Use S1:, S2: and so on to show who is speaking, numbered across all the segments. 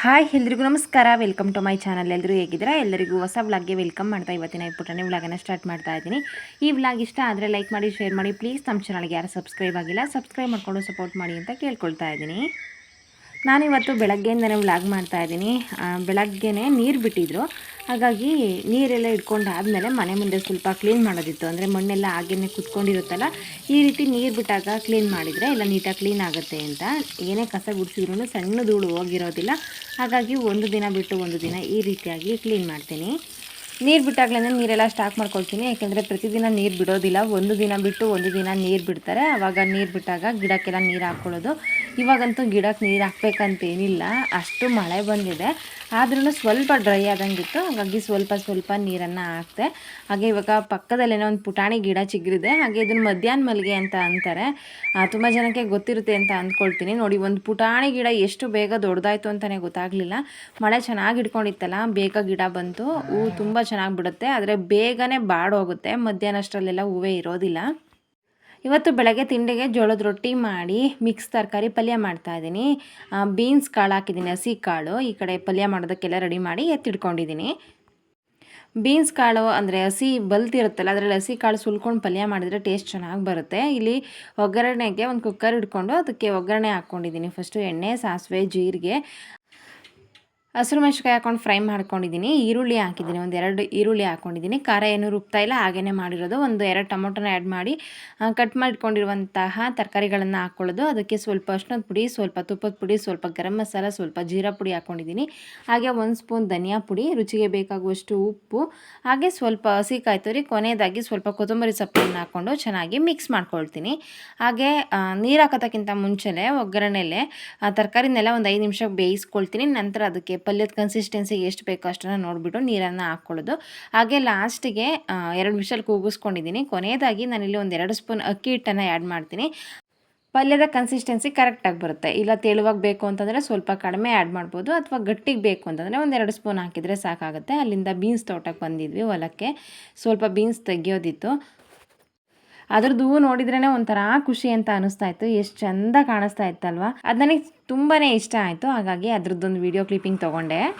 S1: Hi, ಎಲ್ರಿಗೂ ನಮಸ್ಕಾರ. Welcome to my channel ಎಲ್ಲರೂ ಹೇಗಿದ್ದೀರಾ? ಎಲ್ಲರಿಗೂ ಹೊಸ ವ್ಲಾಗ್ಗೆ ವೆಲ್ಕಮ್ ಮಾಡ್ತಾ ಇವತ್ತಿನ ಪುಟನೆ ವ್ಲಾಗನ್ನು ಸ್ಟಾರ್ಟ್ ಮಾಡ್ತಾ ಇದ್ದೀನಿ. ಈ ವ್ಲಾಗ್ ಇಷ್ಟ ಆದರೆ ಲೈಕ್ ಮಾಡಿ ಶೇರ್ ಮಾಡಿ. ಪ್ಲೀಸ್ ನಮ್ಮ ಚಾನಲ್ಗೆ ಯಾರು ಸಬ್ಸ್ಕ್ರೈಬ್ ಆಗಿಲ್ಲ ಸಬ್ಸ್ಕ್ರೈಬ್ ಮಾಡಿಕೊಂಡು ಸಪೋರ್ಟ್ ಮಾಡಿ ಅಂತ ಕೇಳ್ಕೊಳ್ತಾ ಇದ್ದೀನಿ. ನಾನಿವತ್ತು ಬೆಳಗ್ಗೆಯಿಂದನೇ ವ್ಲಾಗ್ ಮಾಡ್ತಾ ಇದ್ದೀನಿ. ಬೆಳಗ್ಗೆನೇ ನೀರು ಬಿಟ್ಟಿದ್ರು. ಹಾಗಾಗಿ ನೀರೆಲ್ಲ ಇಟ್ಕೊಂಡು ಆದಮೇಲೆ ಮನೆ ಮುಂದೆ ಸ್ವಲ್ಪ ಕ್ಲೀನ್ ಮಾಡೋದಿತ್ತು. ಅಂದರೆ ಮಣ್ಣೆಲ್ಲ ಹಾಗೇನೆ ಕುತ್ಕೊಂಡಿರುತ್ತಲ್ಲ, ಈ ರೀತಿ ನೀರು ಬಿಟ್ಟಾಗ ಕ್ಲೀನ್ ಮಾಡಿದರೆ ಎಲ್ಲ ನೀಟಾಗಿ ಕ್ಲೀನ್ ಆಗುತ್ತೆ ಅಂತ. ಏನೇ ಕಸ ಗುಡಿಸಿದ್ರು ಸಣ್ಣ ಧೂಳು ಹೋಗಿರೋದಿಲ್ಲ. ಹಾಗಾಗಿ ಒಂದು ದಿನ ಬಿಟ್ಟು ಒಂದು ದಿನ ಈ ರೀತಿಯಾಗಿ ಕ್ಲೀನ್ ಮಾಡ್ತೀನಿ. ನೀರು ಬಿಟ್ಟಾಗಲೇ ನೀರೆಲ್ಲ ಸ್ಟಾಕ್ ಮಾಡ್ಕೊಳ್ತೀನಿ. ಯಾಕೆಂದರೆ ಪ್ರತಿದಿನ ನೀರು ಬಿಡೋದಿಲ್ಲ. ಒಂದು ದಿನ ಬಿಟ್ಟು ಒಂದು ದಿನ ನೀರು ಬಿಡ್ತಾರೆ. ಆವಾಗ ನೀರು ಬಿಟ್ಟಾಗ ಗಿಡಕ್ಕೆಲ್ಲ ನೀರು ಹಾಕ್ಕೊಳ್ಳೋದು ಇವಾಗಂತೂ ಗಿಡಕ್ಕೆ ನೀರು ಹಾಕ್ಬೇಕಂತೇನಿಲ್ಲ ಅಷ್ಟು ಮಳೆ ಬಂದಿದೆ. ಆದ್ರೂ ಸ್ವಲ್ಪ ಡ್ರೈ ಆದಂಗಿತ್ತು, ಹಾಗಾಗಿ ಸ್ವಲ್ಪ ಸ್ವಲ್ಪ ನೀರನ್ನು ಹಾಕ್ತೆ ಹಾಗೆ ಇವಾಗ ಪಕ್ಕದಲ್ಲೇನೋ ಒಂದು ಪುಟಾಣಿ ಗಿಡ ಚಿಗುರಿದೆ, ಹಾಗೆ ಇದನ್ನು ಮಧ್ಯಾಹ್ನ ಮಲ್ಲಿಗೆ ಅಂತ ಅಂತಾರೆ. ತುಂಬ ಜನಕ್ಕೆ ಗೊತ್ತಿರುತ್ತೆ ಅಂತ ಅಂದ್ಕೊಳ್ತೀನಿ ನೋಡಿ, ಒಂದು ಪುಟಾಣಿ ಗಿಡ ಎಷ್ಟು ಬೇಗ ದೊಡ್ಡದಾಯ್ತು ಅಂತಲೇ ಗೊತ್ತಾಗಲಿಲ್ಲ. ಮಳೆ ಚೆನ್ನಾಗಿ ಇಟ್ಕೊಂಡಿತ್ತಲ್ಲ ಬೇಗ ಗಿಡ ಬಂತು. ಹೂವು ತುಂಬ ಚೆನ್ನಾಗಿ ಬಿಡುತ್ತೆ, ಆದರೆ ಬೇಗನೆ ಬಾಡೋಗುತ್ತೆ. ಮಧ್ಯಾಹ್ನ ಅಷ್ಟರಲ್ಲೆಲ್ಲ ಹೂವೇ ಇರೋದಿಲ್ಲ. ಇವತ್ತು ಬೆಳಗ್ಗೆ ತಿಂಡಿಗೆ ಜೋಳದ ರೊಟ್ಟಿ ಮಾಡಿ ಮಿಕ್ಸ್ ತರಕಾರಿ ಪಲ್ಯ ಮಾಡ್ತಾ ಇದ್ದೀನಿ. ಬೀನ್ಸ್ ಕಾಳು ಹಾಕಿದ್ದೀನಿ, ಹಸಿ ಕಾಳು. ಈ ಕಡೆ ಪಲ್ಯ ಮಾಡೋದಕ್ಕೆಲ್ಲ ರೆಡಿ ಮಾಡಿ ಎತ್ತಿಟ್ಕೊಂಡಿದ್ದೀನಿ. ಬೀನ್ಸ್ ಕಾಳು ಅಂದರೆ ಹಸಿ ಬಲ್ತಿರುತ್ತಲ್ಲ ಅದರಲ್ಲಿ ಹಸಿ ಕಾಳು ಸುಲ್ಕೊಂಡು ಪಲ್ಯ ಮಾಡಿದರೆ ಟೇಸ್ಟ್ ಚೆನ್ನಾಗಿ ಬರುತ್ತೆ. ಇಲ್ಲಿ ಒಗ್ಗರಣೆಗೆ ಒಂದು ಕುಕ್ಕರ್ ಇಟ್ಕೊಂಡು ಅದಕ್ಕೆ ಒಗ್ಗರಣೆ ಹಾಕ್ಕೊಂಡಿದ್ದೀನಿ ಫಸ್ಟು ಎಣ್ಣೆ, ಸಾಸಿವೆ, ಜೀರಿಗೆ. ಹಸಿರು ಮೆಣಸಿನ್ಕಾಯಿ ಹಾಕೊಂಡು ಫ್ರೈ ಮಾಡ್ಕೊಂಡಿದ್ದೀನಿ, ಈರುಳ್ಳಿ ಹಾಕಿದ್ದೀನಿ, ಒಂದು ಎರಡು ಈರುಳ್ಳಿ ಹಾಕ್ಕೊಂಡಿದ್ದೀನಿ ಖಾರ ಏನು ರುಬ್ತಾ ಇಲ್ಲ ಹಾಗೇ ಮಾಡಿರೋದು, ಒಂದು ಎರಡು ಟೊಮೊಟೊನ ಆ್ಯಡ್ ಮಾಡಿ ಕಟ್ ಮಾಡಿಕೊಂಡಿರುವಂತಹ ತರಕಾರಿಗಳನ್ನು ಹಾಕ್ಕೊಳ್ಳೋದು ಅದಕ್ಕೆ ಸ್ವಲ್ಪ ಅಷ್ಟೊಂದು ಪುಡಿ, ಸ್ವಲ್ಪ ತುಪ್ಪದ ಪುಡಿ, ಸ್ವಲ್ಪ ಗರಂ ಮಸಾಲ, ಸ್ವಲ್ಪ ಜೀರಾ ಪುಡಿ ಹಾಕ್ಕೊಂಡಿದ್ದೀನಿ ಹಾಗೆ ಒಂದು ಸ್ಪೂನ್ ಧನಿಯಾ ಪುಡಿ, ರುಚಿಗೆ ಬೇಕಾಗುವಷ್ಟು ಉಪ್ಪು, ಹಾಗೆ ಸ್ವಲ್ಪ ಹಸಿ ಕಾಯ್ತೋರಿ ಕೊನೆಯದಾಗಿ ಸ್ವಲ್ಪ ಕೊತ್ತಂಬರಿ ಸೊಪ್ಪನ್ನು ಹಾಕ್ಕೊಂಡು ಚೆನ್ನಾಗಿ ಮಿಕ್ಸ್ ಮಾಡ್ಕೊಳ್ತೀನಿ, ಹಾಗೆ ನೀರು ಹಾಕೋದಕ್ಕಿಂತ ಮುಂಚೆನೇ ಒಗ್ಗರಣೆಲೆ ತರಕಾರಿನೆಲ್ಲ ಒಂದು ಐದು ನಿಮಿಷ ಬೇಯಿಸ್ಕೊಳ್ತೀನಿ, ನಂತರ ಅದಕ್ಕೆ ಪಲ್ಯದ ಕನ್ಸಿಸ್ಟೆನ್ಸಿಗೆ ಎಷ್ಟು ಬೇಕೋ ಅಷ್ಟನ್ನು ನೋಡಿಬಿಟ್ಟು ನೀರನ್ನು ಹಾಕ್ಕೊಳ್ಳೋದು ಹಾಗೆ ಲಾಸ್ಟಿಗೆ ಎರಡು ವಿಷಲ್ ಕೂಗಿಸ್ಕೊಂಡಿದ್ದೀನಿ. ಕೊನೆಯದಾಗಿ ನಾನಿಲ್ಲಿ ಒಂದು ಎರಡು ಸ್ಪೂನ್ ಅಕ್ಕಿ ಹಿಟ್ಟನ್ನು ಆ್ಯಡ್ ಮಾಡ್ತೀನಿ. ಪಲ್ಯದ ಕನ್ಸಿಸ್ಟೆನ್ಸಿ ಕರೆಕ್ಟಾಗಿ ಬರುತ್ತೆ. ಇಲ್ಲ ತೆಳುವಾಗಿ ಬೇಕು ಅಂತಂದರೆ ಸ್ವಲ್ಪ ಕಡಿಮೆ ಆ್ಯಡ್ ಮಾಡ್ಬೋದು ಅಥವಾ ಗಟ್ಟಿಗೆ ಬೇಕು ಅಂತಂದರೆ ಒಂದೆರಡು ಸ್ಪೂನ್ ಹಾಕಿದರೆ ಸಾಕಾಗುತ್ತೆ. ಅಲ್ಲಿಂದ ಬೀನ್ಸ್ ತೋಟಕ್ಕೆ ಬಂದಿದ್ವಿ ಹೊಲಕ್ಕೆ. ಸ್ವಲ್ಪ ಬೀನ್ಸ್ ತೆಗಿಯೋದಿತ್ತು. ಅದ್ರದ್ದು ನೋಡಿದ್ರೇನೆ ನೋಡಿದ್ರೇ ಒಂಥರ ಖುಷಿ ಅಂತ ಅನಿಸ್ತಾ ಇತ್ತು. ಎಷ್ಟು ಚಂದ ಕಾಣಿಸ್ತಾ ಇತ್ತಲ್ವಾ? ಅದು ನನಗೆ ತುಂಬಾ ಇಷ್ಟ ಆಯಿತು. ಹಾಗಾಗಿ ಅದ್ರದ್ದೊಂದು ವಿಡಿಯೋ ಕ್ಲಿಪ್ಪಿಂಗ್ ತೊಗೊಂಡೆ.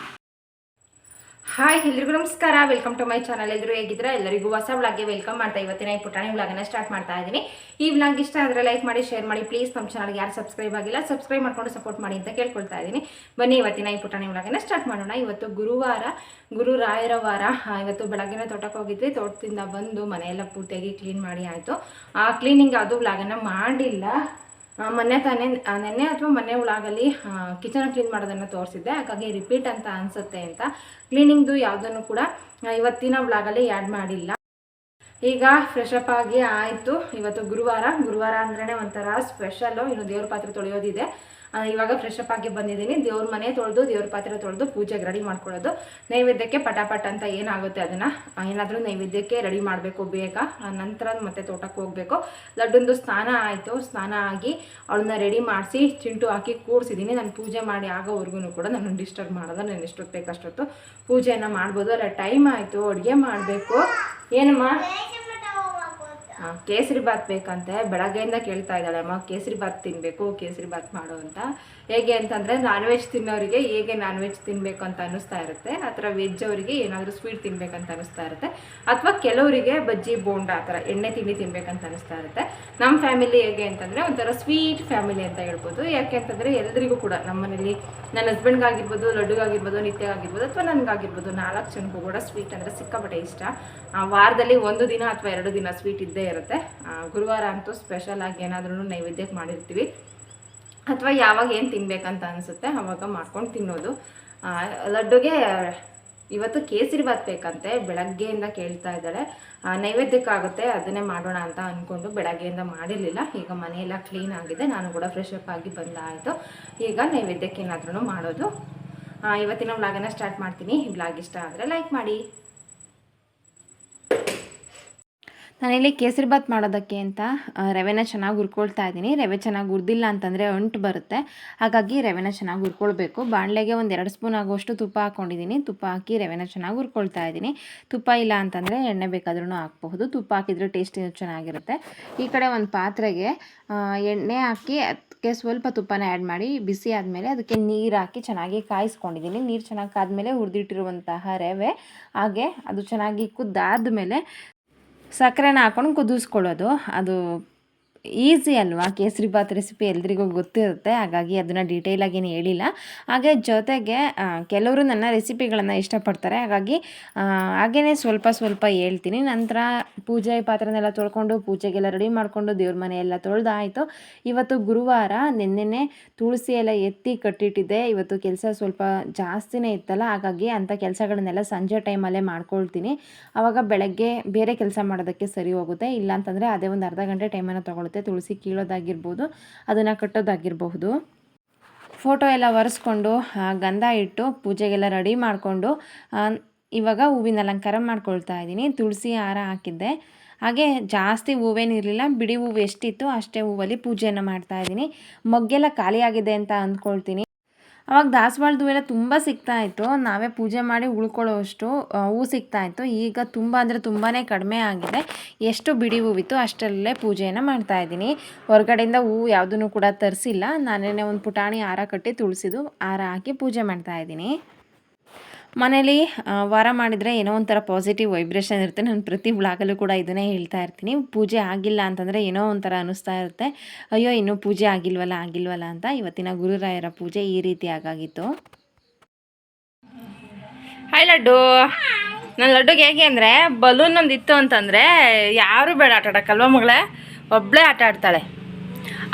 S1: ಹಾಯ್ ಎಲ್ರಿಗೂ ನಮಸ್ಕಾರ. ವೆಲ್ಕಮ್ ಟು ಮೈ ಚಾನಲ್ ಎಲ್ಲರೂ ಹೇಗಿದ್ರೆ ಎಲ್ಲರಿಗೂ ಹೊಸ ವ್ಲಾಗ್ಗೆ ವೆಲ್ಕಮ್ ಮಾಡ್ತಾ ಇವತ್ತಿನ ಈ ಪುಟಾಣಿ ವ್ಲಾಗನ್ನ ಸ್ಟಾರ್ಟ್ ಮಾಡ್ತಾ ಇದ್ದೀನಿ. ಈ ವ್ಲಾಗ್ ಇಷ್ಟ ಆದರೆ ಲೈಕ್ ಮಾಡಿ ಶೇರ್ ಮಾಡಿ. ಪ್ಲೀಸ್ ನಮ್ಮ ಚಾನಲ್ಗೆ ಯಾರು ಸಬ್ಸ್ಕ್ರೈಬ್ ಆಗಿಲ್ಲ ಸಬ್ಸ್ಕ್ರೈಬ್ ಮಾಡ್ಕೊಂಡು ಸಪೋರ್ಟ್ ಮಾಡಿ ಅಂತ ಕೇಳ್ಕೊಳ್ತಾ ಇದ್ದೀನಿ. ಬನ್ನಿ, ಇವತ್ತಿನ ಈ ಪುಟಾಣಿ ವ್ಲಾಗನ್ನ ಸ್ಟಾರ್ಟ್ ಮಾಡೋಣ. ಇವತ್ತು ಗುರುವಾರ, ಗುರು ರಾಯರ ವಾರ. ಇವತ್ತು ಬೆಳಗ್ಗೆ ತೋಟಕ್ಕೆ ಹೋಗಿದ್ವಿ. ತೋಟದಿಂದ ಬಂದು ಮನೆಯೆಲ್ಲ ಪೂರ್ತಿಯಾಗಿ ಕ್ಲೀನ್ ಮಾಡಿ ಆಯಿತು. ಆ ಕ್ಲೀನಿಂಗ್ ಅದು ವ್ಲಾಗನ್ನು ಮಾಡಿಲ್ಲ. ಮೊನ್ನೆ ತಾನೇ ನೆನ್ನೆ ಅಥವಾ ಮೊನ್ನೆ ಒಳಗಲ್ಲಿ ಕಿಚನ್ ಕ್ಲೀನ್ ಮಾಡೋದನ್ನು ತೋರಿಸಿದ್ದೆ. ಹಾಗಾಗಿ ರಿಪೀಟ್ ಅಂತ ಅನಿಸುತ್ತೆ ಅಂತ. ಕ್ಲೀನಿಂಗ್ದು ಯಾವುದನ್ನು ಕೂಡ ಇವತ್ತಿನ ವ್ಲಾಗಲ್ಲಿ ಆ್ಯಡ್ ಮಾಡಿಲ್ಲ. ಈಗ ಫ್ರೆಶ್ ಆಗಿ ಆಯಿತು. ಇವತ್ತು ಗುರುವಾರ. ಗುರುವಾರ ಅಂದ್ರೇ ಒಂಥರ ಸ್ಪೆಷಲ್ಲು ಇನ್ನು ದೇವ್ರ ಪಾತ್ರೆ ತೊಳೆಯೋದಿದೆ. ಇವಾಗ ಫ್ರೆಶ್ ಅಪ್ ಆಗಿ ಬಂದಿದ್ದೀನಿ. ದೇವ್ರ ಮನೆ ತೊಳೆದು, ದೇವ್ರ ಪಾತ್ರೆ ತೊಳೆದು ಪೂಜೆಗೆ ರೆಡಿ ಮಾಡ್ಕೊಳ್ಳೋದು. ನೈವೇದ್ಯಕ್ಕೆ ಪಟಾಪಟ್ ಅಂತ ಏನಾಗುತ್ತೆ ಅದನ್ನು ಏನಾದರೂ ನೈವೇದ್ಯಕ್ಕೆ ರೆಡಿ ಮಾಡಬೇಕು ಬೇಗ. ನಂತರ ಮತ್ತೆ ತೋಟಕ್ಕೆ ಹೋಗಬೇಕು. ಲಡ್ಡೊಂದು ಸ್ನಾನ ಆಯಿತು. ಸ್ನಾನ ಆಗಿ ಅವಳನ್ನ ರೆಡಿ ಮಾಡಿಸಿ ಚಿಂಟು ಹಾಕಿ ಕೂರಿಸಿದ್ದೀನಿ ನಾನು ಪೂಜೆ ಮಾಡಿ ಆಗೋವರೆಗೂ ಕೂಡ ನಾನು ಡಿಸ್ಟರ್ಬ್ ಮಾಡೋದು, ನಾನು ಎಷ್ಟೊತ್ತು ಬೇಕಷ್ಟೊತ್ತು ಪೂಜೆಯನ್ನು ಮಾಡ್ಬೋದು. ಅಲ್ಲ ಟೈಮ್ ಆಯಿತು. ಅಡುಗೆ ಮಾಡಬೇಕು. ಏನಮ್ಮ? ಕೇಸರಿ ಬಾತ್ ಬೇಕಂತೆ ಬೆಳಗ್ಗೆಯಿಂದ ಕೇಳ್ತಾ ಇದ್ದಾಳೆ ಅಮ್ಮ ಕೇಸರಿ ಬಾತ್ ತಿನ್ಬೇಕು ಕೇಸರಿ ಬಾತ್ ಮಾಡು ಅಂತ. ಹೇಗೆ ಅಂತಂದರೆ ನಾನ್ ವೆಜ್ ತಿನ್ನೋರಿಗೆ ಹೇಗೆ ನಾನ್ ವೆಜ್ ತಿನ್ನಬೇಕು ಅಂತ ಅನ್ನಿಸ್ತಾ ಇರುತ್ತೆ. ಆ ವೆಜ್ ಅವರಿಗೆ ಏನಾದರೂ ಸ್ವೀಟ್ ತಿನ್ಬೇಕಂತ ಅನಿಸ್ತಾ ಇರುತ್ತೆ. ಅಥವಾ ಕೆಲವರಿಗೆ ಬಜ್ಜಿ, ಬೋಂಡ ಆ ಥರ ಎಣ್ಣೆ ತಿಂಡಿ ತಿನ್ಬೇಕಂತ ಅನಿಸ್ತಾ ಇರುತ್ತೆ. ನಮ್ಮ ಫ್ಯಾಮಿಲಿ ಹೇಗೆ ಅಂತಂದರೆ ಒಂಥರ ಸ್ವೀಟ್ ಫ್ಯಾಮಿಲಿ ಅಂತ ಹೇಳ್ಬೋದು. ಯಾಕೆ ಅಂತಂದರೆ ಎಲ್ಲರಿಗೂ ಕೂಡ ನಮ್ಮ ಮನೇಲಿ ನನ್ನ ಹಸ್ಬೆಂಡ್ಗಾಗಿರ್ಬೋದು ಲಡ್ಡುಗಾಗಿರ್ಬೋದು, ನಿತ್ಯಗಾಗಿರ್ಬೋದು ಅಥವಾ ನನಗಾಗಿರ್ಬೋದು ನಾಲ್ಕು ಜನಕ್ಕೂ ಕೂಡ ಸ್ವೀಟ್ ಅಂದರೆ ಸಿಕ್ಕಾಪಟ್ಟೆ ಇಷ್ಟ. ವಾರದಲ್ಲಿ ಒಂದು ದಿನ ಅಥವಾ ಎರಡು ದಿನ ಸ್ವೀಟ್ ಇದ್ದೇ ಇರುತ್ತೆ. ಗುರುವಾರ ಅಂತೂ ಸ್ಪೆಷಲ್ ಆಗಿ ಏನಾದ್ರೂ ನೈವೇದ್ಯಕ್ಕೆ ಮಾಡಿರ್ತೀವಿ. ಅಥವಾ ಯಾವಾಗ ಏನು ತಿನ್ಬೇಕಂತ ಅನಿಸುತ್ತೆ ಅವಾಗ ಮಾಡ್ಕೊಂಡು ತಿನ್ನೋದು. ಲಡ್ಡುಗೆ ಇವತ್ತು ಕೇಸರಿ ಬಾತ್ ಬೇಕಂತೆ, ಬೆಳಗ್ಗೆಯಿಂದ ಕೇಳ್ತಾ ಇದ್ದಾಳೆ. ನೈವೇದ್ಯಕ್ಕಾಗುತ್ತೆ, ಅದನ್ನೇ ಮಾಡೋಣ ಅಂತ ಅಂದ್ಕೊಂಡು ಬೆಳಗ್ಗೆಯಿಂದ ಮಾಡಿರಲಿಲ್ಲ. ಈಗ ಮನೆಯೆಲ್ಲ ಕ್ಲೀನ್ ಆಗಿದೆ, ನಾನು ಕೂಡ ಫ್ರೆಶ್ ಅಪ್ ಆಗಿ ಬಂದಾಯಿತು. ಈಗ ನೈವೇದ್ಯಕ್ಕೆ ಏನಾದ್ರೂ ಮಾಡೋದು ಇವತ್ತಿನ ವ್ಲಾಗನ್ನು ಸ್ಟಾರ್ಟ್ ಮಾಡ್ತೀನಿ. ವ್ಲಾಗ್ ಇಷ್ಟ ಆದರೆ ಲೈಕ್ ಮಾಡಿ. ನಾನಿಲ್ಲಿ ಕೇಸರಿ ಬಾತ್ ಮಾಡೋದಕ್ಕೆ ಅಂತ ರವೆನ ಚೆನ್ನಾಗಿ ಹುರ್ಕೊಳ್ತಾ ಇದ್ದೀನಿ. ರವೆ ಚೆನ್ನಾಗಿ ಹುರ್ದಿಲ್ಲ ಅಂತಂದರೆ ಅಂಟು ಬರುತ್ತೆ. ಹಾಗಾಗಿ ರವೆನ ಚೆನ್ನಾಗಿ ಹುರ್ಕೊಳ್ಬೇಕು. ಬಾಣಲೆಗೆ ಒಂದು ಎರಡು ಸ್ಪೂನ್ ಆಗುವಷ್ಟು ತುಪ್ಪ ಹಾಕ್ಕೊಂಡಿದ್ದೀನಿ ತುಪ್ಪ ಹಾಕಿ ರವೆನ ಚೆನ್ನಾಗಿ ಹುರ್ಕೊಳ್ತಾ ಇದ್ದೀನಿ. ತುಪ್ಪ ಇಲ್ಲ ಅಂತಂದರೆ ಎಣ್ಣೆ ಬೇಕಾದ್ರೂ ಹಾಕ್ಬಹುದು. ತುಪ್ಪ ಹಾಕಿದರೆ ಟೇಸ್ಟ್ ಚೆನ್ನಾಗಿರುತ್ತೆ. ಈ ಕಡೆ ಒಂದು ಪಾತ್ರೆಗೆ ಎಣ್ಣೆ ಹಾಕಿ
S2: ಅದಕ್ಕೆ ಸ್ವಲ್ಪ ತುಪ್ಪನ ಆ್ಯಡ್ ಮಾಡಿ ಬಿಸಿ ಆದಮೇಲೆ ಅದಕ್ಕೆ ನೀರು ಹಾಕಿ ಚೆನ್ನಾಗಿ ಕಾಯಿಸ್ಕೊಂಡಿದ್ದೀನಿ. ನೀರು ಚೆನ್ನಾಗಿ ಕಾದ್ಮೇಲೆ ಹುರಿದಿಟ್ಟಿರುವಂತಹ ರವೆ, ಹಾಗೆ ಅದು ಚೆನ್ನಾಗಿ ಕುದ್ದಾದಮೇಲೆ ಸಕ್ಕರೆನ ಹಾಕೊಂಡು ಕುದಿಸ್ಕೊಳ್ಳೋದು. ಅದು ಈಸಿ ಅಲ್ವಾ? ಕೇಸರಿ ಬಾತ್ ರೆಸಿಪಿ ಎಲ್ರಿಗೂ ಗೊತ್ತಿರುತ್ತೆ. ಹಾಗಾಗಿ ಅದನ್ನು ಡೀಟೇಲಾಗಿ ಏನು ಹೇಳಿಲ್ಲ. ಹಾಗೆ ಜೊತೆಗೆ ಕೆಲವರು ನನ್ನ ರೆಸಿಪಿಗಳನ್ನು ಇಷ್ಟಪಡ್ತಾರೆ. ಹಾಗಾಗಿ ಹಾಗೆಯೇ ಸ್ವಲ್ಪ ಸ್ವಲ್ಪ ಹೇಳ್ತೀನಿ. ನಂತರ ಪೂಜೆ ಪಾತ್ರನೆಲ್ಲ ತೊಳ್ಕೊಂಡು, ಪೂಜೆಗೆಲ್ಲ ರೆಡಿ ಮಾಡಿಕೊಂಡು, ದೇವ್ರ ಮನೆ ಎಲ್ಲ ತೊಳೆದಾಯಿತು ಇವತ್ತು ಗುರುವಾರ ನಿನ್ನೆನೆ ತುಳಸಿ ಎಲ್ಲ ಎತ್ತಿ ಕಟ್ಟಿಟ್ಟಿದ್ದೆ. ಇವತ್ತು ಕೆಲಸ ಸ್ವಲ್ಪ ಜಾಸ್ತಿನೇ ಇತ್ತಲ್ಲ. ಹಾಗಾಗಿ ಅಂಥ ಕೆಲಸಗಳನ್ನೆಲ್ಲ ಸಂಜೆ ಟೈಮಲ್ಲೇ ಮಾಡ್ಕೊಳ್ತೀನಿ. ಆವಾಗ ಬೆಳಗ್ಗೆ ಬೇರೆ ಕೆಲಸ ಮಾಡೋದಕ್ಕೆ ಸರಿ ಹೋಗುತ್ತೆ. ಇಲ್ಲಾಂತಂದರೆ ಅದೇ ಒಂದು ಅರ್ಧ ಗಂಟೆ ಟೈಮನ್ನು ತೊಗೊಳುತ್ತೆ ತುಳಸಿ ಕೀಳೋದಾಗಿರ್ಬೋದು, ಅದನ್ನು ಕಟ್ಟೋದಾಗಿರಬಹುದು. ಫೋಟೋ ಎಲ್ಲ ಒರೆಸ್ಕೊಂಡು ಗಂಧ ಇಟ್ಟು ಪೂಜೆಗೆಲ್ಲ ರೆಡಿ ಮಾಡಿಕೊಂಡು ಇವಾಗ ಹೂವಿನ ಅಲಂಕಾರ ಮಾಡ್ಕೊಳ್ತಾ ಇದ್ದೀನಿ. ತುಳಸಿ ಹಾರ ಹಾಕಿದ್ದೆ. ಹಾಗೆ ಜಾಸ್ತಿ ಹೂವೇನಿರಲಿಲ್ಲ ಬಿಡಿ ಹೂವು ಎಷ್ಟಿತ್ತು ಅಷ್ಟೇ ಹೂವಲ್ಲಿ ಪೂಜೆಯನ್ನು ಮಾಡ್ತಾ ಇದ್ದೀನಿ. ಮೊಗ್ಗೆಲ್ಲ ಖಾಲಿಯಾಗಿದೆ ಅಂತ ಅಂದ್ಕೊಳ್ತೀನಿ. ಅವಾಗ ದಾಸವಾಳದ ಹೂವೆಲ್ಲ ತುಂಬ ಸಿಗ್ತಾ ಇತ್ತು. ನಾವೇ ಪೂಜೆ ಮಾಡಿ ಉಳ್ಕೊಳ್ಳೋಷ್ಟು ಹೂ ಸಿಗ್ತಾ ಇತ್ತು. ಈಗ ತುಂಬ ಅಂದರೆ ತುಂಬಾ ಕಡಿಮೆ ಆಗಿದೆ. ಎಷ್ಟು ಬಿಡಿ ಹೂವಿತ್ತು ಅಷ್ಟರಲ್ಲೇ ಪೂಜೆಯನ್ನು ಮಾಡ್ತಾ ಇದ್ದೀನಿ. ಹೊರಗಡೆಯಿಂದ ಹೂವು ಯಾವುದನ್ನು ಕೂಡ ತರಿಸಿಲ್ಲ. ನಾನೇ ಒಂದು ಪುಟಾಣಿ ಹಾರ ಕಟ್ಟಿ ತುಳಸಿದು ಹಾರ ಹಾಕಿ ಪೂಜೆ ಮಾಡ್ತಾ ಇದ್ದೀನಿ. ಮನೇಲಿ ವಾರ ಮಾಡಿದರೆ ಏನೋ ಒಂಥರ ಪಾಸಿಟಿವ್ ವೈಬ್ರೇಷನ್ ಇರುತ್ತೆ. ನಾನು ಪ್ರತಿ ಬ್ಲಾಗಲ್ಲೂ ಕೂಡ ಇದನ್ನೇ ಹೇಳ್ತಾ ಇರ್ತೀನಿ. ಪೂಜೆ ಆಗಿಲ್ಲ ಅಂತಂದರೆ ಏನೋ ಒಂಥರ ಅನ್ನಿಸ್ತಾ ಇರುತ್ತೆ. ಅಯ್ಯೋ, ಇನ್ನೂ ಪೂಜೆ ಆಗಿಲ್ವಲ್ಲ ಆಗಿಲ್ವಲ್ಲ ಅಂತ ಇವತ್ತಿನ ಗುರುರಾಯರ ಪೂಜೆ ಈ ರೀತಿ ಆಗಾಗಿತ್ತು.
S1: ಹಾಯ್ ಲಡ್ಡು. ನನ್ನ ಲಡ್ಡುಗೆ ಹೇಗೆ ಅಂದರೆ ಬಲೂನ್ ಒಂದು ಇತ್ತು ಅಂತಂದರೆ, ಯಾರು ಬೇಡ ಆಟ ಆಡೋಕ್ಕಲ್ವ ಮಗಳೇ? ಒಬ್ಬಳೇ ಆಟ ಆಡ್ತಾಳೆ.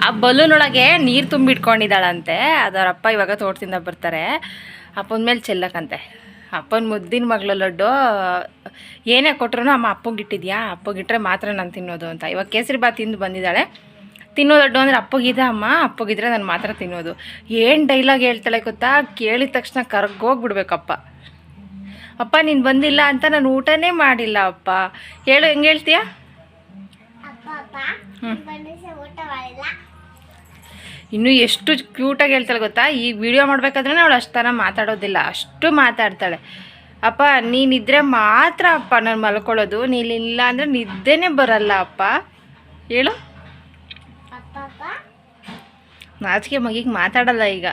S1: ಆ ಬಲೂನ್ ಒಳಗೆ ನೀರು ತುಂಬಿಟ್ಕೊಂಡಿದ್ದಾಳಂತೆ. ಅದರಪ್ಪ ಇವಾಗ ತೋಟದಿಂದ ಬರ್ತಾರೆ. ಅಪ್ಪನ ಮೇಲೆ ಚೆಲ್ಲಕ್ಕಂತೆ. ಅಪ್ಪನ ಮುದ್ದಿನ ಮಗಳು ಲಡ್ಡು ಏನೇ ಕೊಟ್ರು ಅಮ್ಮ ಅಪ್ಪಗೆ ಅಪ್ಪಗಿಟ್ರೆ ಮಾತ್ರ ನಾನು ತಿನ್ನೋದು ಅಂತ. ಇವಾಗ ಕೇಸರಿ ಬಾತ್ ತಿಂದು ಬಂದಿದ್ದಾಳೆ. ತಿನ್ನೋ ಲಡ್ಡು ಅಂದರೆ ಅಪ್ಪಗಿದೆ ಅಮ್ಮ ಅಪ್ಪಗಿದ್ರೆ ನಾನು ಮಾತ್ರ ತಿನ್ನೋದು. ಏನು ಡೈಲಾಗ್ ಹೇಳ್ತಾಳೆ ಗೊತ್ತಾ? ಕೇಳಿದ ತಕ್ಷಣ ಕರ್ಗೋಗ್ಬಿಡ್ಬೇಕಪ್ಪ. ಅಪ್ಪ ನೀನು ಬಂದಿಲ್ಲ ಅಂತ ನಾನು ಊಟನೇ ಮಾಡಿಲ್ಲ ಅಪ್ಪ. ಹೇಳು ಹೆಂಗೆ ಹೇಳ್ತೀಯ? ಹ್ಮ್. ಇನ್ನು ಎಷ್ಟು ಕ್ಯೂಟಾಗಿ ಹೇಳ್ತಾಳೆ ಗೊತ್ತಾ? ಈ ವಿಡಿಯೋ ಮಾಡಬೇಕಾದ್ರೆ ಅವಳು ಅಷ್ಟು ಥರ ಮಾತಾಡೋದಿಲ್ಲ, ಅಷ್ಟು ಮಾತಾಡ್ತಾಳೆ. ಅಪ್ಪ, ನೀನಿದ್ರೆ ಮಾತ್ರ ಅಪ್ಪ ನಾನು ಮಲ್ಕೊಳ್ಳೋದು, ನೀನಿಲ್ಲ ಅಂದರೆ ನಿದ್ದೆನೇ ಬರಲ್ಲ ಅಪ್ಪ. ಹೇಳು. ನಾಚಿಕೆ ಮಗಿಗೆ ಮಾತಾಡಲ್ಲ ಈಗ.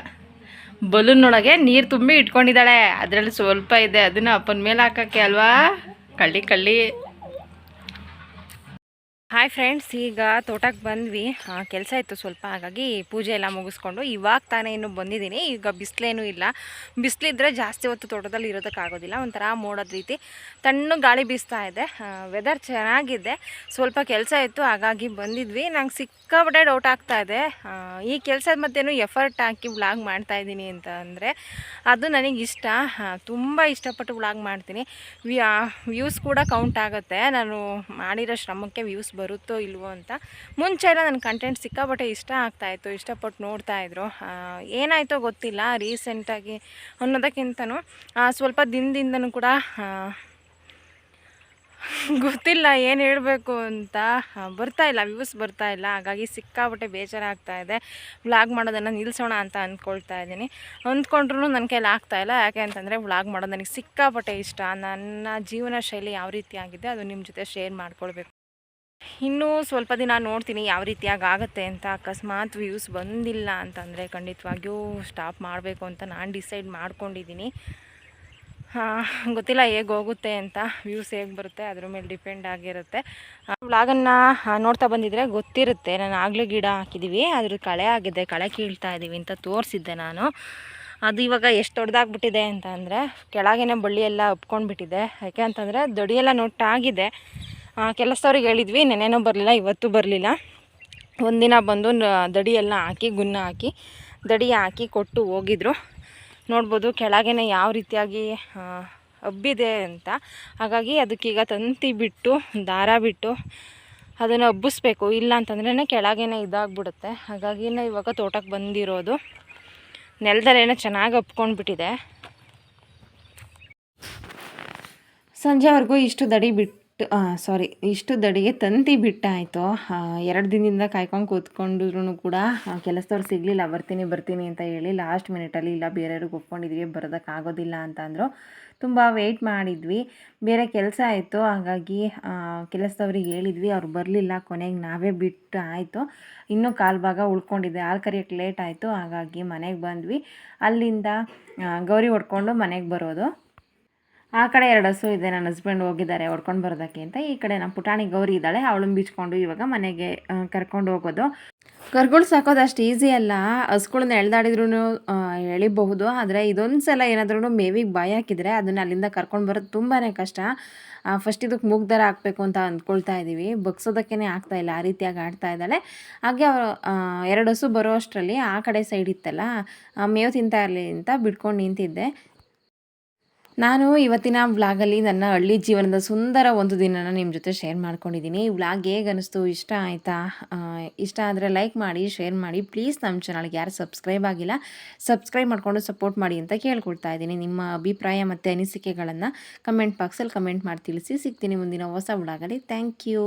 S1: ಬಲೂನೊಳಗೆ ನೀರು ತುಂಬಿ ಇಟ್ಕೊಂಡಿದ್ದಾಳೆ. ಅದರಲ್ಲಿ ಸ್ವಲ್ಪ ಇದೆ, ಅದನ್ನ ಅಪ್ಪನ ಮೇಲೆ ಹಾಕಕ್ಕೆ ಅಲ್ವಾ? ಕಳ್ಳಿ ಕಳ್ಳಿ. ಹಾಯ್ ಫ್ರೆಂಡ್ಸ್ ಈಗ ತೋಟಕ್ಕೆ ಬಂದ್ವಿ. ಕೆಲಸ ಇತ್ತು ಸ್ವಲ್ಪ, ಹಾಗಾಗಿ ಪೂಜೆ ಎಲ್ಲ ಮುಗಿಸ್ಕೊಂಡು ಇವಾಗ ತಾನೇ ಇನ್ನು ಬಂದಿದ್ದೀನಿ. ಈಗ ಬಿಸಿಲೇನೂ ಇಲ್ಲ. ಬಿಸಿಲಿದ್ರೆ ಜಾಸ್ತಿ ಹೊತ್ತು ತೋಟದಲ್ಲಿ ಇರೋದಕ್ಕಾಗೋದಿಲ್ಲ, ಒಂಥರ ಮೋಡದ ರೀತಿ. ತಣ್ಣು ಗಾಳಿ ಬೀಸ್ತಾ ಇದೆ. ವೆದರ್ ಚೆನ್ನಾಗಿದೆ. ಸ್ವಲ್ಪ ಕೆಲಸ ಇತ್ತು, ಹಾಗಾಗಿ ಬಂದಿದ್ವಿ. ನಂಗೆ ಸಿಕ್ಕಾಪಟ್ಟೆ ಡೌಟ್ ಆಗ್ತಾ ಇದೆ. ಈ ಕೆಲಸದ ಮಧ್ಯೆನೂ ಎಫರ್ಟ್ ಹಾಕಿ ವ್ಲಾಗ್ ಮಾಡ್ತಾ ಇದ್ದೀನಿ ಅಂತ ಅಂದರೆ, ಅದು ನನಗೆ ಇಷ್ಟ. ತುಂಬ ಇಷ್ಟಪಟ್ಟು ವ್ಲಾಗ್ ಮಾಡ್ತೀನಿ. ವ್ಯೂಸ್ ಕೂಡ ಕೌಂಟ್ ಆಗುತ್ತೆ. ನಾನು ಮಾಡಿರೋ ಶ್ರಮಕ್ಕೆ ವ್ಯೂಸ್ ಬರುತ್ತೋ ಇಲ್ವೋ ಅಂತ. ಮುಂಚೆ ಎಲ್ಲ ನನ್ನ ಕಂಟೆಂಟ್ ಸಿಕ್ಕಾಪಟ್ಟೆ ಇಷ್ಟ ಆಗ್ತಾಯಿತ್ತು ಇಷ್ಟಪಟ್ಟು ನೋಡ್ತಾಯಿದ್ರು ಏನಾಯಿತೋ ಗೊತ್ತಿಲ್ಲ ರೀಸೆಂಟಾಗಿ ಅನ್ನೋದಕ್ಕಿಂತನೂ ಸ್ವಲ್ಪ ದಿನದಿಂದನೂ ಕೂಡ ಗೊತ್ತಿಲ್ಲ ಏನು ಹೇಳಬೇಕು ಅಂತ ಬರ್ತಾ ಇಲ್ಲ ವ್ಯೂಸ್ ಬರ್ತಾ ಇಲ್ಲ. ಹಾಗಾಗಿ ಸಿಕ್ಕಾಪಟ್ಟೆ ಬೇಜಾರಾಗ್ತಾ ಇದೆ. ವ್ಲಾಗ್ ಮಾಡೋದನ್ನು ನಿಲ್ಲಿಸೋಣ ಅಂತ ಅಂದ್ಕೊಳ್ತಾ ಇದ್ದೀನಿ. ಅಂದ್ಕೊಂಡ್ರೂ ನನ್ನ ಕೈಲಿ ಆಗ್ತಾಯಿಲ್ಲ ಯಾಕೆ ಅಂತಂದರೆ ವ್ಲಾಗ್ ಮಾಡೋದು ನನಗೆ ಸಿಕ್ಕಾಪಟ್ಟೆ ಇಷ್ಟ. ನನ್ನ ಜೀವನ ಶೈಲಿ ಯಾವ ರೀತಿ ಆಗಿದೆ ಅದು ನಿಮ್ಮ ಜೊತೆ ಶೇರ್ ಮಾಡ್ಕೊಳ್ಬೇಕು. ಇನ್ನೂ ಸ್ವಲ್ಪ ದಿನ ನೋಡ್ತೀನಿ ಯಾವ ರೀತಿಯಾಗಿ ಆಗುತ್ತೆ ಅಂತ. ಅಕಸ್ಮಾತ್ ವ್ಯೂಸ್ ಬಂದಿಲ್ಲ ಅಂತಂದರೆ ಖಂಡಿತವಾಗಿಯೂ ಸ್ಟಾಪ್ ಮಾಡಬೇಕು ಅಂತ ನಾನು ಡಿಸೈಡ್ ಮಾಡ್ಕೊಂಡಿದ್ದೀನಿ. ಗೊತ್ತಿಲ್ಲ ಹೇಗೆ ಹೋಗುತ್ತೆ ಅಂತ ವ್ಯೂಸ್ ಹೇಗೆ ಬರುತ್ತೆ, ಅದ್ರ ಮೇಲೆ ಡಿಪೆಂಡ್ ಆಗಿರುತ್ತೆ. ವ್ಲಾಗನ್ನು ನೋಡ್ತಾ ಬಂದಿದ್ರೆ ಗೊತ್ತಿರುತ್ತೆ, ನಾನು ಆಗಲೇ ಗಿಡ ಹಾಕಿದ್ದೀವಿ ಅದ್ರ ಕಳೆ ಆಗಿದೆ, ಕಳೆ ಕೀಳ್ತಾ ಇದ್ದೀವಿ ಅಂತ ತೋರಿಸಿದ್ದೆ ನಾನು. ಅದು ಇವಾಗ ಎಷ್ಟು ದೊಡ್ಡದಾಗ್ಬಿಟ್ಟಿದೆ ಅಂತ ಅಂದರೆ ಕೆಳಗೇನೆ ಬಳ್ಳಿ ಎಲ್ಲ ಉಪ್ಕೊಂಡ್ಬಿಟ್ಟಿದೆ ಯಾಕೆ ಅಂತಂದರೆ ದೊಡಿಯೆಲ್ಲ ನೋಟಾಗಿದೆ ಕೆಲಸದವ್ರಿಗೆ ಹೇಳಿದ್ವಿ ನೆನೆನೂ ಬರಲಿಲ್ಲ, ಇವತ್ತು ಬರಲಿಲ್ಲ. ಒಂದಿನ ಬಂದು ದಡಿಯೆಲ್ಲ ಹಾಕಿ, ಗುನ್ನ ಹಾಕಿ, ದಡಿ ಹಾಕಿ ಕೊಟ್ಟು ಹೋಗಿದ್ರು. ನೋಡ್ಬೋದು ಕೆಳಗೇನೆ ಯಾವ ರೀತಿಯಾಗಿ ಹಬ್ಬಿದೆ ಅಂತ. ಹಾಗಾಗಿ ಅದಕ್ಕೀಗ ತಂತಿ ಬಿಟ್ಟು, ದಾರ ಬಿಟ್ಟು ಅದನ್ನು ಹಬ್ಬಿಸ್ಬೇಕು. ಇಲ್ಲ ಅಂತಂದ್ರೇ ಕೆಳಗೇನೆ ಇದಾಗ್ಬಿಡುತ್ತೆ. ಹಾಗಾಗಿನೇ ಇವಾಗ ತೋಟಕ್ಕೆ ಬಂದಿರೋದು. ನೆಲದಲ್ಲೇನೋ ಚೆನ್ನಾಗಿ ಹಬ್ಕೊಂಡ್ಬಿಟ್ಟಿದೆ.
S2: ಸಂಜೆವರೆಗೂ ಇಷ್ಟು ದಡಿ ಬಿಟ್ಟು
S1: ಸಾರಿ ಇಷ್ಟು ದಡಿಗೆ ತಂತಿ ಬಿಟ್ಟಾಯಿತು. ಎರಡು ದಿನದಿಂದ ಕಾಯ್ಕೊಂಡು ಕೂತ್ಕೊಂಡಿದ್ರು ಕೂಡ ಕೆಲಸದವ್ರು ಸಿಗಲಿಲ್ಲ, ಬರ್ತೀನಿ ಬರ್ತೀನಿ ಅಂತ ಹೇಳಿ ಲಾಸ್ಟ್ ಮಿನಿಟಲ್ಲಿ ಇಲ್ಲ, ಬೇರೆಯವ್ರಿಗೆ ಒಪ್ಕೊಂಡಿದ್ವಿ, ಬರೋದಕ್ಕಾಗೋದಿಲ್ಲ ಅಂತ ಅಂದರು. ತುಂಬ ವೆಯ್ಟ್ ಮಾಡಿದ್ವಿ. ಬೇರೆ ಕೆಲಸ ಆಯಿತು, ಹಾಗಾಗಿ ಕೆಲಸದವ್ರಿಗೆ ಹೇಳಿದ್ವಿ, ಅವ್ರು ಬರಲಿಲ್ಲ, ಕೊನೆಗೆ ನಾವೇ ಬಿಟ್ಟು ಆಯಿತು ಇನ್ನೂ ಕಾಲು ಭಾಗ ಉಳ್ಕೊಂಡಿದ್ದೆ ಹಾಲು ಕರಿಯೋಕ್ಕೆ ಲೇಟ್ ಆಯಿತು, ಹಾಗಾಗಿ ಮನೆಗೆ ಬಂದ್ವಿ. ಅಲ್ಲಿಂದ ಗೌರಿ ಹೊಡ್ಕೊಂಡು ಮನೆಗೆ ಬರೋದು. ಆ ಕಡೆ ಎರಡು ಹಸು ಇದೆ, ನನ್ನ ಹಸ್ಬೆಂಡ್ ಹೋಗಿದ್ದಾರೆ ಹೊಡ್ಕೊಂಡು ಬರೋದಕ್ಕೆ ಅಂತ. ಈ ಕಡೆ ನಮ್ಮ ಪುಟಾಣಿ ಗೌರಿ ಇದ್ದಾಳೆ ಅವಳು ಬೀಚ್ಕೊಂಡು ಇವಾಗ ಮನೆಗೆ ಕರ್ಕೊಂಡು ಹೋಗೋದು. ಕರ್ಗಳು ಸಾಕೋದು ಅಷ್ಟು ಈಸಿ ಅಲ್ಲ. ಹಸುಗಳನ್ನ ಎಳ್ದಾಡಿದ್ರೂ ಎಳಿಬಹುದು. ಆದರೆ ಇದೊಂದು ಸಲ ಏನಾದ್ರೂ ಮೇವಿಗೆ ಬಾಯಿ ಹಾಕಿದರೆ ಅದನ್ನು ಅಲ್ಲಿಂದ ಕರ್ಕೊಂಡು ಬರೋದು ತುಂಬಾ ಕಷ್ಟ. ಫಸ್ಟ್ ಇದಕ್ಕೆ ಮೂಗ್ದಾರ ಹಾಕಬೇಕು ಅಂತ ಅಂದ್ಕೊಳ್ತಾ ಇದ್ದೀವಿ ಬಗ್ಸೋದಕ್ಕೇ ಆಗ್ತಾ ಇಲ್ಲ, ಆ ರೀತಿಯಾಗಿ ಆಡ್ತಾ ಇದ್ದಾಳೆ. ಹಾಗೆ ಅವರು ಎರಡು ಹಸು ಬರೋ ಅಷ್ಟರಲ್ಲಿ ಆ ಕಡೆ ಸೈಡ್ ಇತ್ತಲ್ಲ ಮೇವು ತಿಂತಾ ಇರಲಿ ಅಂತ ಬಿಟ್ಕೊಂಡು ನಿಂತಿದ್ದೆ. ನಾನು ಇವತ್ತಿನ ವ್ಲಾಗಲ್ಲಿ ನನ್ನ ಹಳ್ಳಿ ಜೀವನದ ಸುಂದರ ಒಂದು ದಿನನ ನಿಮ್ಮ ಜೊತೆ ಶೇರ್ ಮಾಡ್ಕೊಂಡಿದ್ದೀನಿ. ಈ ವ್ಲಾಗ್ ಹೇಗೆ ಅನ್ನಿಸ್ತು ಇಷ್ಟ ಆಯಿತಾ? ಇಷ್ಟ ಆದರೆ ಲೈಕ್ ಮಾಡಿ ಶೇರ್ ಮಾಡಿ. ಪ್ಲೀಸ್ ನಮ್ಮ ಚಾನಲ್ಗೆ ಯಾರು ಸಬ್ಸ್ಕ್ರೈಬ್ ಆಗಿಲ್ಲ ಸಬ್ಸ್ಕ್ರೈಬ್ ಮಾಡಿಕೊಂಡು ಸಪೋರ್ಟ್ ಮಾಡಿ ಅಂತ ಕೇಳ್ಕೊಳ್ತಾ ಇದ್ದೀನಿ. ನಿಮ್ಮ ಅಭಿಪ್ರಾಯ ಮತ್ತು ಅನಿಸಿಕೆಗಳನ್ನು ಕಮೆಂಟ್ ಬಾಕ್ಸಲ್ಲಿ ಕಮೆಂಟ್ ಮಾಡಿ ತಿಳಿಸಿ ಸಿಗ್ತೀನಿ ಮುಂದಿನ ಹೊಸ ವ್ಲಾಗಲ್ಲಿ. Thank you